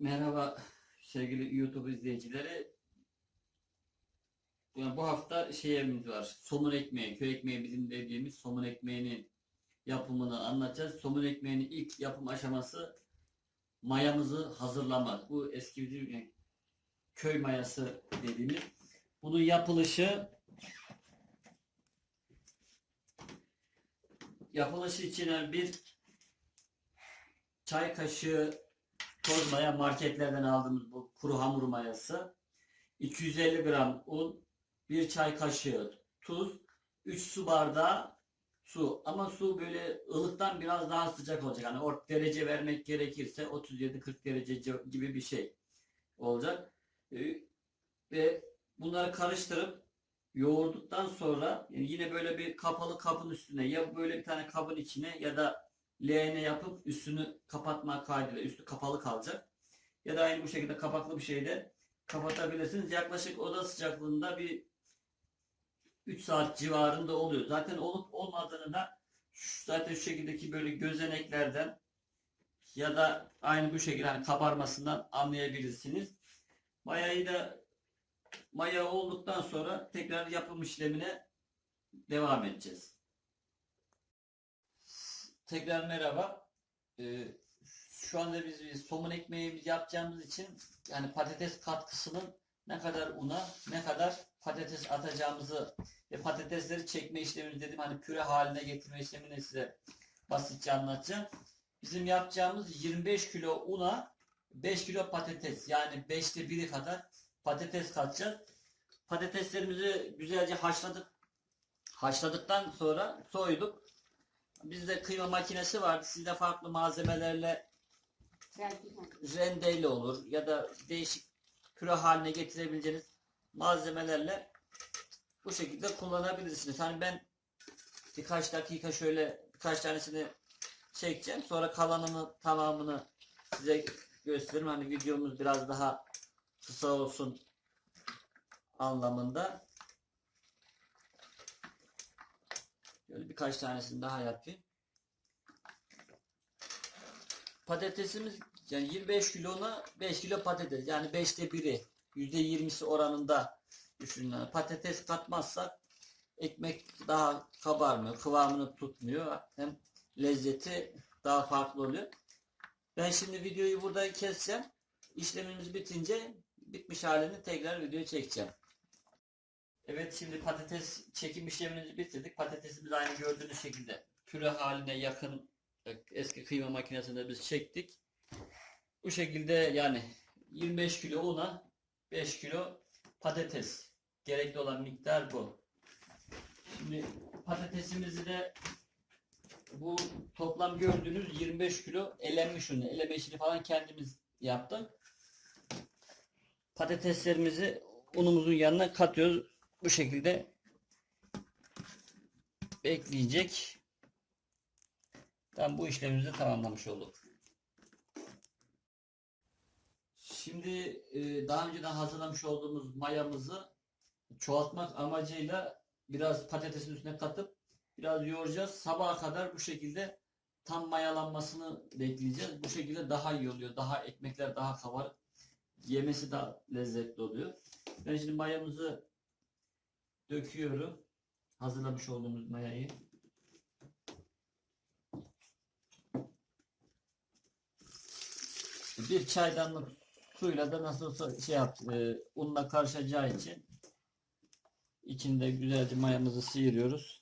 Merhaba sevgili YouTube izleyicileri. Yani bu hafta şeyimiz var. Somun ekmeği, köy ekmeği bizim dediğimiz somun ekmeğinin yapımını anlatacağız. Somun ekmeğinin ilk yapım aşaması mayamızı hazırlamak. Bu eski bizim köy mayası dediğimiz. Bunun yapılışı yapılışı için bir çay kaşığı toz maya marketlerden aldığımız bu kuru hamur mayası, 250 gram un, 1 çay kaşığı tuz, 3 su bardağı su. Ama su böyle ılıktan biraz daha sıcak olacak. Hani ort derece vermek gerekirse 37-40 derece gibi bir şey olacak. Ee, Ve bunları karıştırıp yoğurduktan sonra yani yine böyle bir kapalı kabın üstüne ya böyle bir tane kabın içine ya da leğene yapıp üstünü kapatma kaydıyla üstü kapalı kalacak. Ya da aynı bu şekilde kapaklı bir şeyde kapatabilirsiniz. Yaklaşık oda sıcaklığında bir 3 saat civarında oluyor. Zaten olup olmadığını da zaten şu şekildeki böyle gözeneklerden ya da aynı bu şekilde hani kabarmasından anlayabilirsiniz. Mayayı da maya olduktan sonra tekrar yapım işlemine devam edeceğiz. Tekrar merhaba. Ee, şu anda biz bir somun ekmeği yapacağımız için yani patates katkısının ne kadar una, ne kadar patates atacağımızı ve patatesleri çekme işlemini dedim hani püre haline getirme işlemini size basitçe anlatacağım. Bizim yapacağımız 25 kilo una 5 kilo patates yani 5'te 1'i kadar patates katacağız. Patateslerimizi güzelce haşladık. Haşladıktan sonra soyduk. Bizde kıyma makinesi vardı. Sizde farklı malzemelerle rendeyle olur ya da değişik püre haline getirebileceğiniz malzemelerle bu şekilde kullanabilirsiniz. Hani ben birkaç dakika şöyle birkaç tanesini çekeceğim. Sonra kalanını tamamını size gösteririm. Hani videomuz biraz daha kısa olsun anlamında. Şöyle birkaç tanesini daha yapayım. Patatesimiz yani 25 kilona 5 kilo patates yani 5'te 1'i %20'si oranında düşünün. Yani patates katmazsak ekmek daha kabarmıyor, kıvamını tutmuyor. Hem lezzeti daha farklı oluyor. Ben şimdi videoyu burada keseceğim. İşlemimiz bitince bitmiş halini tekrar video çekeceğim. Evet şimdi patates çekim işlemimizi bitirdik. Patatesimizi aynı gördüğünüz şekilde püre haline yakın e, eski kıyma makinesinde biz çektik. Bu şekilde yani 25 kilo una 5 kilo patates. Gerekli olan miktar bu. Şimdi patatesimizi de bu toplam gördüğünüz 25 kilo elenmiş unu. Eleme falan kendimiz yaptık. Patateslerimizi unumuzun yanına katıyoruz. Bu şekilde bekleyecek. Tam bu işlemimizi tamamlamış olduk. Şimdi e, daha önceden hazırlamış olduğumuz mayamızı çoğaltmak amacıyla biraz patatesin üstüne katıp biraz yoğuracağız. Sabaha kadar bu şekilde tam mayalanmasını bekleyeceğiz. Bu şekilde daha iyi oluyor. Daha ekmekler daha kabarık. Yemesi daha lezzetli oluyor. Ben şimdi mayamızı döküyorum. Hazırlamış olduğumuz mayayı. Bir çaydanlık suyla da nasıl olsa şey yap, e, unla karışacağı için içinde güzelce mayamızı sıyırıyoruz.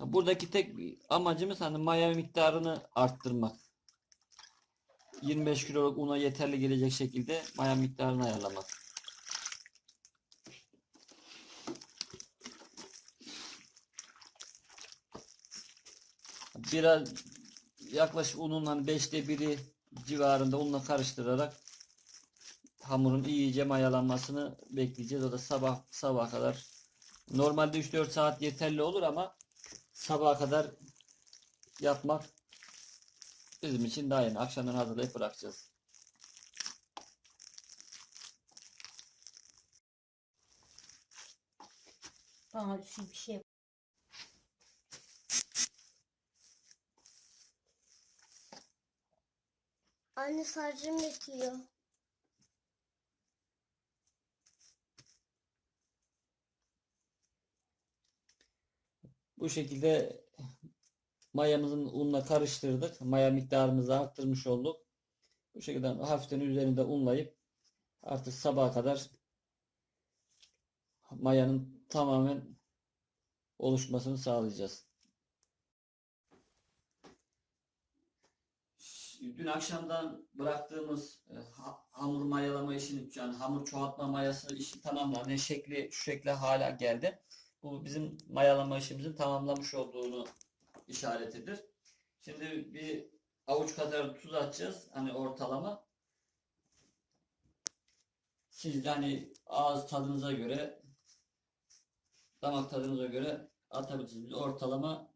Buradaki tek amacımız hani maya miktarını arttırmak. 25 kiloluk una yeterli gelecek şekilde maya miktarını ayarlamak. Biraz yaklaşık unun hani 5'te biri civarında unla karıştırarak hamurun iyice mayalanmasını bekleyeceğiz. O da sabah sabah kadar. Normalde 3-4 saat yeterli olur ama sabaha kadar yapmak Bizim için daha yeni. Akşamdan hazırlayıp bırakacağız. Aa, şu bir şey. Anne sarcım bekliyor. Bu şekilde mayamızın unla karıştırdık. Maya miktarımızı arttırmış olduk. Bu şekilde hafiften üzerinde unlayıp artık sabaha kadar mayanın tamamen oluşmasını sağlayacağız. Dün akşamdan bıraktığımız e, ha- hamur mayalama işini, yani hamur çoğaltma mayası işi tamamlandı. Şekli şu şekle hala geldi. Bu bizim mayalama işimizin tamamlamış olduğunu işaretidir. Şimdi bir avuç kadar tuz atacağız. Hani ortalama. Siz de hani ağız tadınıza göre damak tadınıza göre atabilirsiniz. Ortalama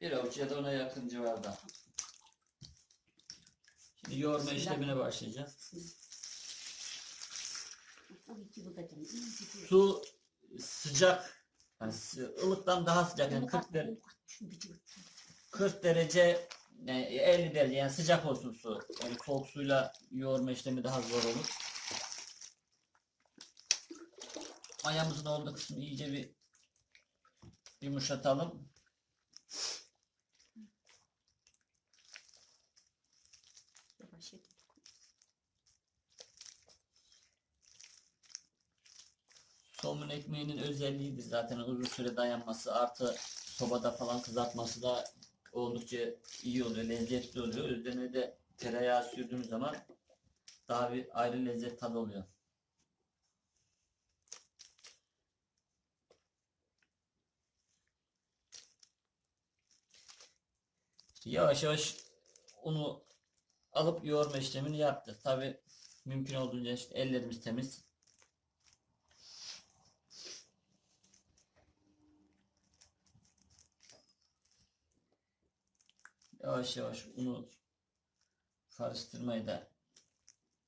bir avuç ya da ona yakın civarda. Şimdi yoğurma işlemine başlayacağız. Su sıcak yani ılıktan daha sıcak yani 40 derece 40 derece yani 50 derece yani sıcak olsun su. Yani soğuk suyla yoğurma işlemi daha zor olur. Mayamızın olduğu kısmı iyice bir yumuşatalım. Somun ekmeğinin özelliğidir zaten uzun süre dayanması artı sobada falan kızartması da oldukça iyi oluyor, lezzetli oluyor. Üzerine de tereyağı sürdüğümüz zaman daha bir ayrı lezzet tadı oluyor. Yavaş yavaş unu alıp yoğurma işlemini yaptık. Tabi mümkün olduğunca işte ellerimiz temiz. Yavaş yavaş unu karıştırmayı da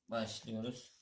başlıyoruz.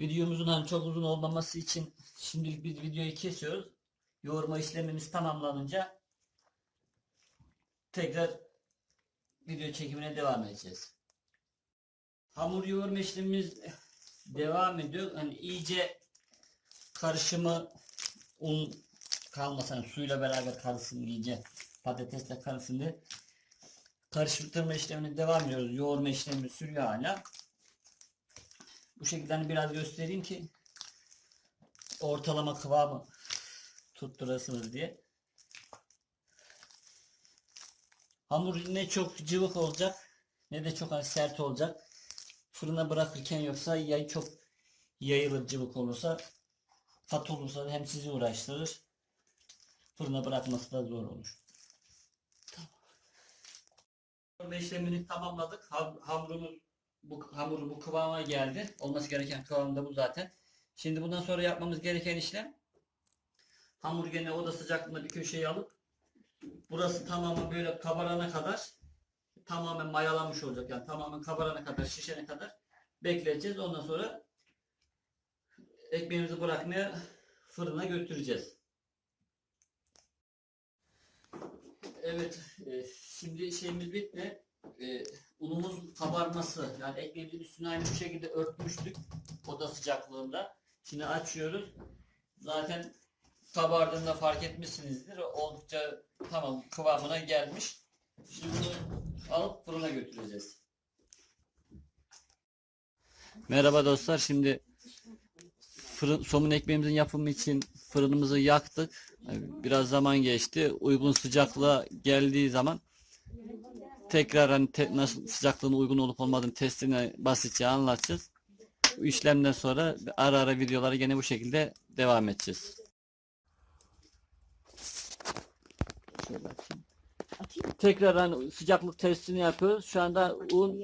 Videomuzun hani çok uzun olmaması için şimdilik biz videoyu kesiyoruz. Yoğurma işlemimiz tamamlanınca tekrar video çekimine devam edeceğiz. Hamur yoğurma işlemimiz devam ediyor. Hani iyice karışımı un kalmasın, hani suyla beraber karışsın iyice patatesle karışsın diye karıştırma işlemine devam ediyoruz. Yoğurma işlemi sürüyor hala. Bu şekilde hani biraz göstereyim ki ortalama kıvamı tutturasınız diye. Hamur ne çok cıvık olacak ne de çok hani sert olacak. Fırına bırakırken yoksa yay çok yayılır cıvık olursa kat olursa hem sizi uğraştırır fırına bırakması da zor olur. Tamam. işlemini tamamladık. Ham- Hamurumuz bu hamuru bu kıvama geldi. Olması gereken kıvamda bu zaten. Şimdi bundan sonra yapmamız gereken işlem hamur gene oda sıcaklığında bir köşeye alıp burası tamamen böyle kabarana kadar tamamen mayalanmış olacak. Yani tamamen kabarana kadar, şişene kadar bekleyeceğiz. Ondan sonra ekmeğimizi bırakmaya fırına götüreceğiz. Evet, e, şimdi şeyimiz bitti. E, unumuz kabarması yani ekmeğimizin üstüne aynı bu şekilde örtmüştük oda sıcaklığında. Şimdi açıyoruz. Zaten kabardığında fark etmişsinizdir. Oldukça tamam kıvamına gelmiş. Şimdi bunu alıp fırına götüreceğiz. Merhaba dostlar. Şimdi fırın, somun ekmeğimizin yapımı için fırınımızı yaktık. Biraz zaman geçti. Uygun sıcaklığa geldiği zaman tekrar hani te, nasıl sıcaklığına uygun olup olmadığını testini basitçe anlatacağız. Bu işlemden sonra ara ara videolara gene bu şekilde devam edeceğiz. Şöyle Tekrar hani sıcaklık testini yapıyoruz. Şu anda un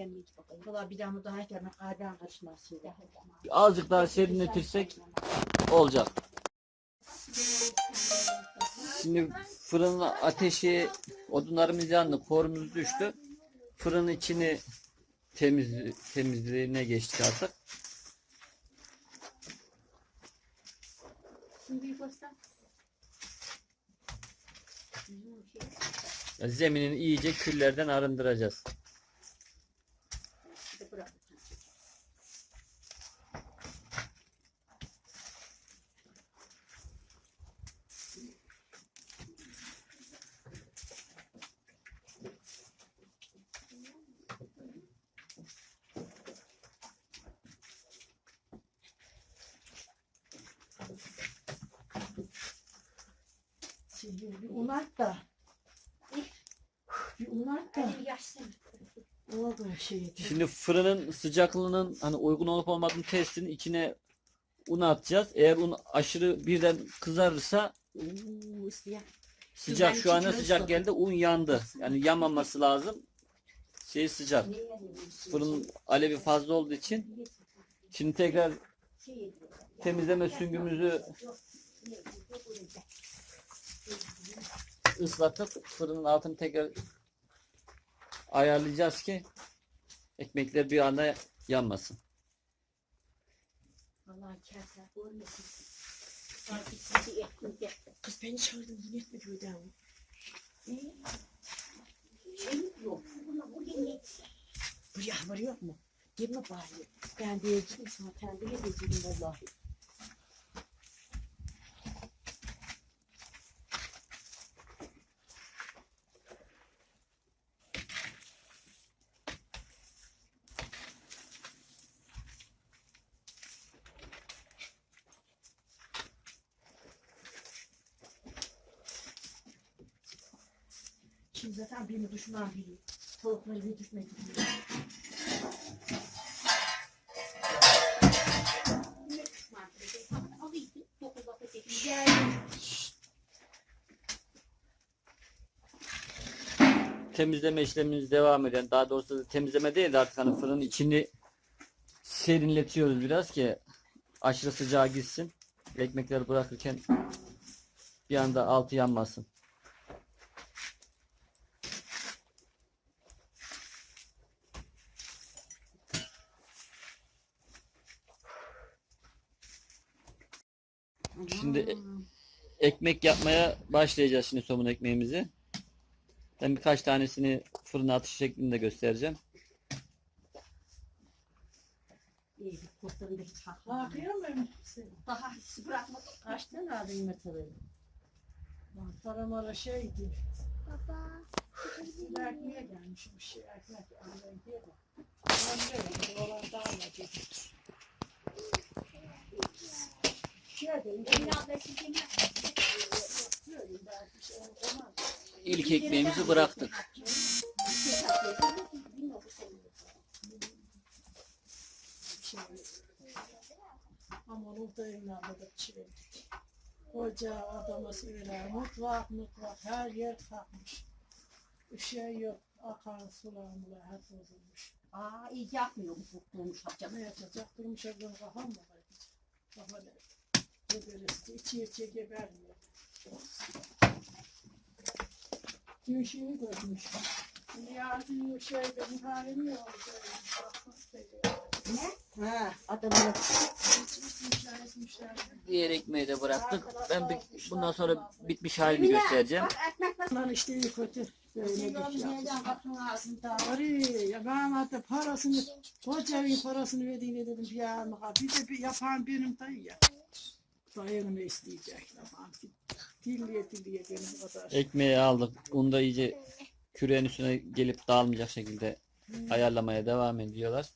Valla bir damla daha azıcık daha serinletirsek olacak. Şimdi fırının ateşi odunlarımız yandı, korumuz düştü. Fırının içini temiz temizliğine geçtik artık. Şimdi göster. Zeminini iyice küllerden arındıracağız. Şimdi bir unat da. Bir unat da. O da şeydi. Şimdi fırının sıcaklığının hani uygun olup olmadığını testinin içine un atacağız. Eğer un aşırı birden kızarırsa ısıyan. sıcak şu anda sıcak geldi un yandı. Yani yanmaması lazım. Şey sıcak. Fırının alevi fazla olduğu için şimdi tekrar temizleme süngümüzü ıslatıp fırının altını tekrar ayarlayacağız ki ekmekler bir anda yanmasın. Vallahi kerser olmasın. Sanki sizi ekmek Kız beni çağırdın yine etme köyden. Şey yok. Buna bu yeni. Buraya haber yok mu? Gelme bari. Ben diyeceğim sana terbiye edeceğim vallahi. Şimdi zaten birini düşünen biri. Tavukları bir düşmek üzere. Temizleme işlemimiz devam eden daha doğrusu temizleme değil de artık hani fırının içini serinletiyoruz biraz ki aşırı sıcağa gitsin. Ekmekleri bırakırken bir anda altı yanmasın. Şimdi e- ekmek yapmaya başlayacağız şimdi somun ekmeğimizi. Ben birkaç tanesini fırına atış şeklinde göstereceğim. İyi da hiç Ne yapıyor muyum? Daha hiç bırakmadım. Kaç tane aldın yumurtaları? Para mara şeydi. Baba. Size ekmeğe gelmiş bir şey ekmek alayım diye de. Olan daha ne dedi. Şey dedim, Emine abla sizin diyorum ben bir şey olmaz. İlk ekmeğimizi bıraktık. Şey. Ama onu da evladı çevirdik. Koca adama söyler, mutfak mutfak her yer kalkmış. Işığı yok, akan sular mular hep bozulmuş. Aa iyi yapmıyor bu koktuğumuş hapacak. Ne yapacak? Durmuş evden kafam mı var? Kafa ne? Geberisi, içi içi gebermiyor. Şeyi görmüş. Yardım şeyde muharemi oldu. Ne? Ha müşterisi. Diğer ekmeği de bıraktık. Ben bir- bundan sonra bitmiş halini göstereceğim. Lan işte iyi kötü. Böyle bir şey ya ben hatta parasını koca evin parasını verdiğini dedim ya ama bir de bir yapan benim dayı ya. Dayını isteyecek ama dilliye dilliye benim kadar. Ekmeği aldık. Unu da iyice küreğin üstüne gelip dağılmayacak şekilde ayarlamaya devam ediyorlar.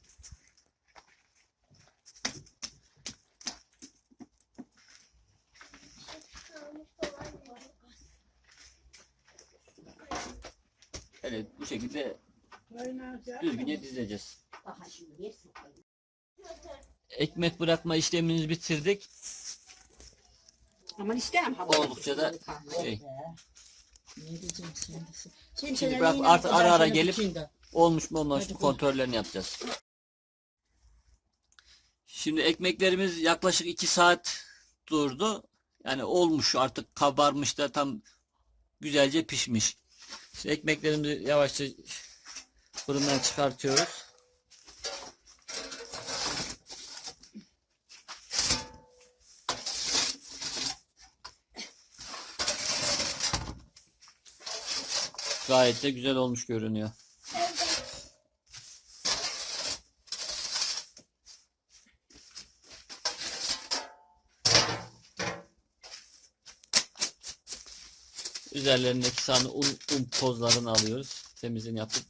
Evet bu şekilde düzgünce dizeceğiz. Ekmek bırakma işlemimizi bitirdik. Aman istemem. Oldukça da şey. Ne diyeceğim. Şimdi, Şimdi bırak artık ara ara gelip olmuş mu mı koy. kontrollerini yapacağız. Şimdi ekmeklerimiz yaklaşık 2 saat durdu. Yani olmuş artık kabarmış da tam güzelce pişmiş. Şimdi ekmeklerimizi yavaşça fırından çıkartıyoruz. Gayet de güzel olmuş görünüyor. Üzerlerindeki sahne un, un tozlarını alıyoruz. Temizliğini yapıp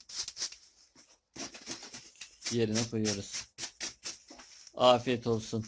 yerine koyuyoruz. Afiyet olsun.